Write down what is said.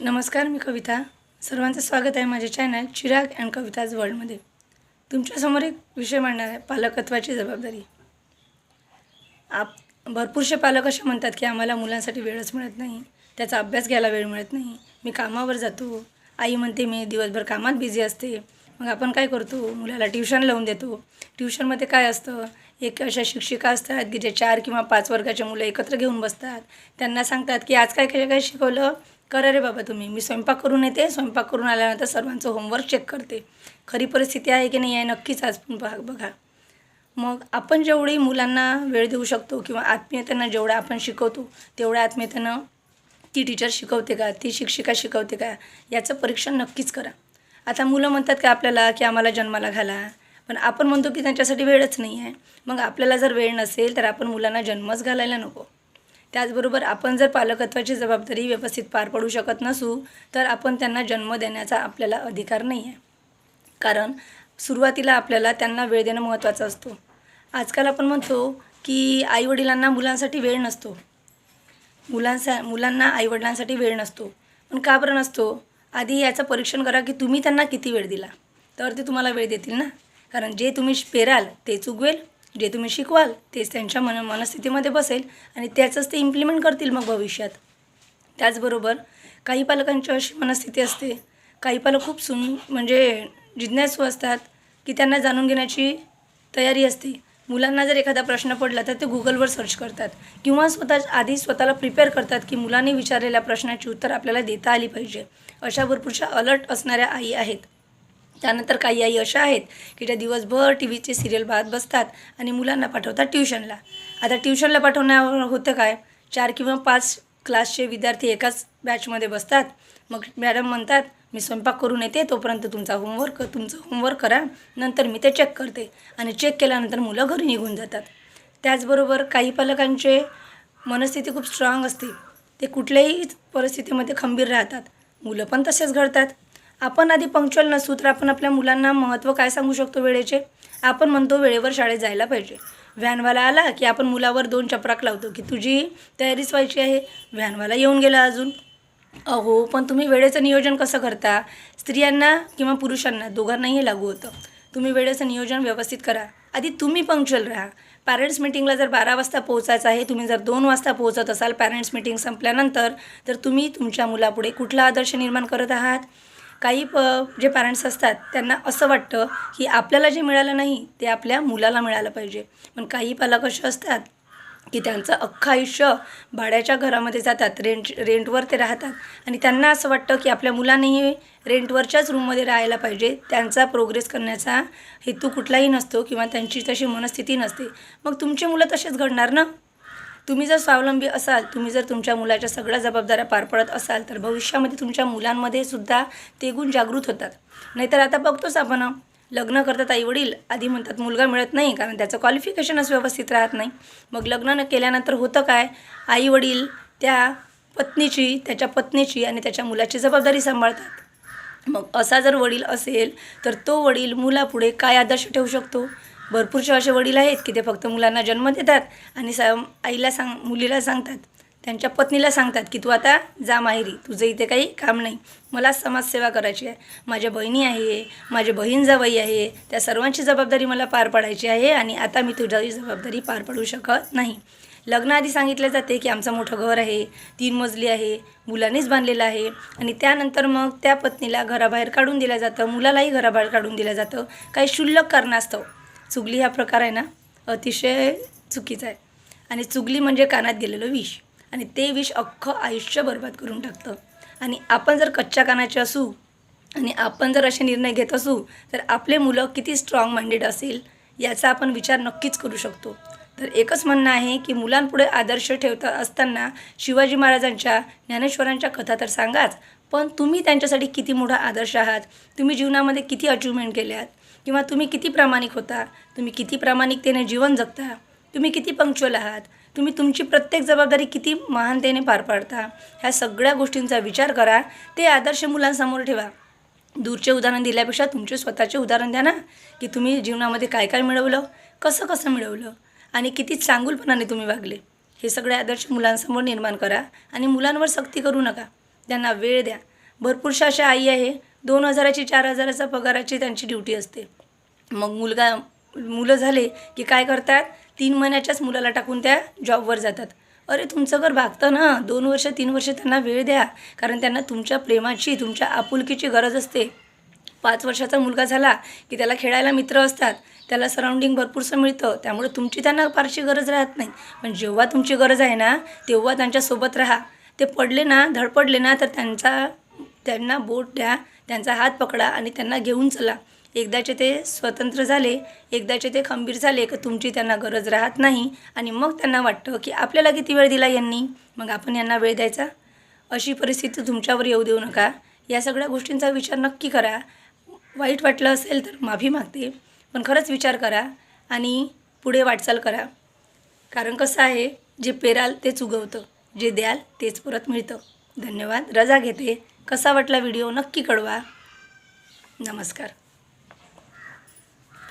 नमस्कार मी कविता. सर्वांचं स्वागत आहे माझ्या चॅनल चिराग अँड कविताज वर्ल्डमध्ये तुमच्यासमोर एक विषय मांडणार आहे पालकत्वाची जबाबदारी. आप भरपूरसे पालक असे म्हणतात की आम्हाला मुलांसाठी वेळच मिळत नाही. त्याचा अभ्यास घ्यायला वेळ मिळत नाही. मी कामावर जातो. आई म्हणते मी दिवसभर कामात बिझी असते. मग आपण काय करतो? मुलाला ट्युशन लावून देतो. ट्युशनमध्ये काय असतं? एक अशा शिक्षिका असतात की जे चार किंवा पाच वर्गाचे मुलं एकत्र घेऊन बसतात. त्यांना सांगतात की आज काय काय काय शिकवलं? करा रे बाबा तुम्ही. मी स्वयंपाक करून येते स्वयंपाक करून आल्यानंतर सर्वांचं होमवर्क चेक करते. खरी परिस्थिती आहे की नाही आहे नक्कीच आज पण बघा बघा. मग आपण जेवढी मुलांना वेळ देऊ शकतो किंवा आत्मीयतेनं जेवढं आपण शिकवतो तेवढ्या आत्मीयतेनं ती टीचर शिकवते का ती शिक्षिका शिकवते का याचं परीक्षण नक्कीच करा. आता मुलं म्हणतात का आपल्याला की आम्हाला जन्माला घाला पण आपण म्हणतो की त्यांच्यासाठी वेळच नाही आहे. मग आपल्याला जर वेळ नसेल तर आपण मुलांना जन्मच घालायला नको. त्याचबरोबर आपण जर पालकत्वाची जबाबदारी व्यवस्थित पार पडू शकत नसू तर आपण त्यांना जन्म देण्याचा आपल्याला अधिकार नाही आहे कारण सुरुवातीला आपल्याला त्यांना वेळ देणं महत्त्वाचं असतो. आजकाल आपण म्हणतो की आईवडिलांना मुलांसाठी वेळ नसतो. मुलांसा मुलांना आईवडिलांसाठी वेळ नसतो. पण का बरं नसतो? आधी याचं परीक्षण करा की तुम्ही त्यांना किती वेळ दिला? तर ते तुम्हाला वेळ देतील ना? कारण जे तुम्ही पेराल तेच उगवेल. जे तुम्ही शिकवाल तेच त्यांच्या मन मनस्थितीमध्ये बसेल आणि त्याचंच ते इम्प्लिमेंट करतील मग भविष्यात. त्याचबरोबर काही पालकांची अशी मनस्थिती असते काही पालक खूप सुन म्हणजे जिज्ञासू असतात की त्यांना जाणून घेण्याची तयारी असते. मुलांना जर एखादा प्रश्न पडला तर ते गुगलवर सर्च करतात किंवा स्वतः आधी स्वतःला प्रिपेअर करतात की मुलांनी विचारलेल्या प्रश्नाची उत्तर आपल्याला देता आली पाहिजे. अशा भरपूरशा अलर्ट असणाऱ्या आई आहेत. त्यानंतर काही आई अशा आहेत की त्या दिवसभर टी व्हीचे सिरियल पाहत बसतात आणि मुलांना पाठवतात ट्युशनला. आता ट्युशनला पाठवण्यावर होतं काय? चार किंवा पाच क्लासचे विद्यार्थी एकाच बॅचमध्ये बसतात. मग मॅडम म्हणतात मी स्वयंपाक करून येते तोपर्यंत तुमचा होमवर्क तुमचं होमवर्क करा. नंतर मी ते चेक करते. आणि चेक केल्यानंतर मुलं घरी निघून जातात. त्याचबरोबर काही पालकांचे मनस्थिती खूप स्ट्रॉंग असते. ते कुठल्याही परिस्थितीमध्ये खंबीर राहतात. मुलं पण तसेच घडतात. आपण आधी पंक्च्युअल नसू तर आपण आपल्या मुलांना महत्त्व काय सांगू शकतो वेळेचे? आपण म्हणतो वेळेवर शाळेत जायला पाहिजे. व्हॅनवाला आला की आपण मुलावर दोन चपराक लावतो की तुझी तयारीच व्हायची आहे. व्हॅनवाला येऊन गेला अजून. अहो पण तुम्ही वेळेचं नियोजन कसं करता? स्त्रियांना किंवा पुरुषांना? दोघांनाही हे लागू होतं. तुम्ही वेळेचं नियोजन व्यवस्थित करा. आधी तुम्ही पंक्च्युअल राहा. पॅरेंट्स मिटिंगला जर बारा वाजता पोहोचायचं आहे तुम्ही जर दोन वाजता पोहोचत असाल पॅरेंट्स मिटिंग संपल्यानंतर तर तुम्ही तुमच्या मुलापुढे कुठला आदर्श निर्माण करत आहात? काही प जे पॅरेंट्स असतात त्यांना असं वाटतं की आपल्याला जे मिळालं नाही ते आपल्या मुलाला मिळालं पाहिजे. पण काही पालक असे असतात की त्यांचं अख्खं आयुष्य भाड्याच्या घरामध्ये जातात रेंट रेंटवर ते राहतात. आणि त्यांना असं वाटतं की आपल्या मुलांनीही रेंटवरच्याच रूममध्ये राहायला पाहिजे. त्यांचा प्रोग्रेस करण्याचा हेतू कुठलाही नसतो किंवा त्यांची तशी मनस्थिती नसते. मग तुमची मुलं तसेच घडणार ना? तुम्ही जर स्वावलंबी असाल तुम्ही जर तुमच्या मुलाच्या सगळ्या जबाबदाऱ्या पार पडत असाल तर भविष्यामध्ये तुमच्या मुलांमध्ये सुद्धा ते गुण जागृत होतात. नाहीतर आता बघतोच आपण लग्न करतात आईवडील आधी म्हणतात मुलगा मिळत नाही कारण त्याचं क्वालिफिकेशनच व्यवस्थित राहत नाही. मग लग्न न केल्यानंतर होतं काय? आईवडील त्या पत्नीची त्याच्या पत्नीची आणि त्याच्या मुलाची जबाबदारी सांभाळतात. मग असा जर वडील असेल तर तो वडील मुलापुढे काय आदर्श ठेवू शकतो? भरपूरसे असे वडील आहेत की ते फक्त मुलांना जन्म देतात आणि सा आईला सांग मुलीला सांगतात त्यांच्या पत्नीला सांगतात की तू आता जा माहेरी तुझं इथे काही काम नाही. मला समाजसेवा करायची आहे. माझ्या बहिणी आहे माझी बहीण जावई आहे. त्या सर्वांची जबाबदारी मला पार पाडायची आहे आणि आता मी तुझी जबाबदारी पार पडू शकत नाही. लग्नाआधी सांगितलं जाते की आमचं मोठं घर आहे तीन मजली आहे मुलांनीच बांधलेलं आहे आणि त्यानंतर मग त्या पत्नीला घराबाहेर काढून दिलं जातं मुलालाही घराबाहेर काढून दिलं जातं. काही क्षुल्लक कारणास्तव चुगली हा प्रकार आहे ना अतिशय चुकीचा आहे. आणि चुगली म्हणजे कानात गेलेलं विष. आणि ते विष अख्खं आयुष्य बर्बाद करून टाकतं. आणि आपण जर कच्च्या कानाचे असू आणि आपण जर असे निर्णय घेत असू तर आपले मुलं किती स्ट्रॉंग माइंडेड असेल याचा आपण विचार नक्कीच करू शकतो. तर एकच म्हणणं आहे की मुलांपुढे आदर्श ठेवता असताना शिवाजी महाराजांच्या ज्ञानेश्वरांच्या कथा तर सांगाच पण तुम्ही त्यांच्यासाठी किती मोठा आदर्श आहात? तुम्ही जीवनामध्ये किती अचिव्हमेंट केल्यात? किंवा तुम्ही किती प्रामाणिक होता तुम्ही किती प्रामाणिकतेने जीवन जगता तुम्ही किती पंक्च्युअल आहात तुम्ही तुमची प्रत्येक जबाबदारी किती महानतेने पार पाडता ह्या सगळ्या गोष्टींचा विचार करा ते आदर्श मुलांसमोर ठेवा. दूरचे उदाहरण दिल्यापेक्षा तुमचे स्वतःचे उदाहरण द्या ना की तुम्ही जीवनामध्ये काय काय मिळवलं कसं कसं मिळवलं आणि किती चांगुलपणाने तुम्ही वागले. हे सगळे आदर्श मुलांसमोर निर्माण करा आणि मुलांवर सक्ती करू नका. त्यांना वेळ द्या. भरपूरशा अशा आई आहे दोन हजाराची चार हजाराचा पगाराची त्यांची ड्युटी असते. मग मुलगा मुलं झाले की काय करतात? तीन महिन्याच्याच मुलाला टाकून त्या जॉबवर जातात. अरे तुमचं घर भागतं ना. दोन वर्ष तीन वर्ष त्यांना वेळ द्या. कारण त्यांना तुमच्या प्रेमाची तुमच्या आपुलकीची गरज असते. पाच वर्षाचा मुलगा झाला की त्याला खेळायला मित्र असतात. त्याला सराउंडिंग भरपूरसं मिळतं. त्यामुळे तुमची त्यांना फारशी गरज राहत नाही. पण जेव्हा तुमची गरज आहे ना तेव्हा त्यांच्यासोबत राहा. ते पडले ना धडपडले ना तर त्यांचा त्यांना बोट द्या त्यांचा हात पकडा आणि त्यांना घेऊन चला. एकदाचे ते स्वतंत्र झाले एकदाचे ते खंबीर झाले की तुमची त्यांना गरज राहत नाही आणि मग त्यांना वाटतं की आपल्याला किती वेळ दिला यांनी? मग आपण यांना वेळ द्यायचा? अशी परिस्थिती तुमच्यावर येऊ देऊ नका. या सगळ्या गोष्टींचा विचार नक्की करा. वाईट वाटलं असेल तर माफी मागते पण खरंच विचार करा आणि पुढे वाटचाल करा. कारण कसं आहे जे पेराल तेच उगवतं जे द्याल तेच परत मिळतं. धन्यवाद. रजा घेते. कसा वाटला व्हिडिओ नक्की कळवा. नमस्कार.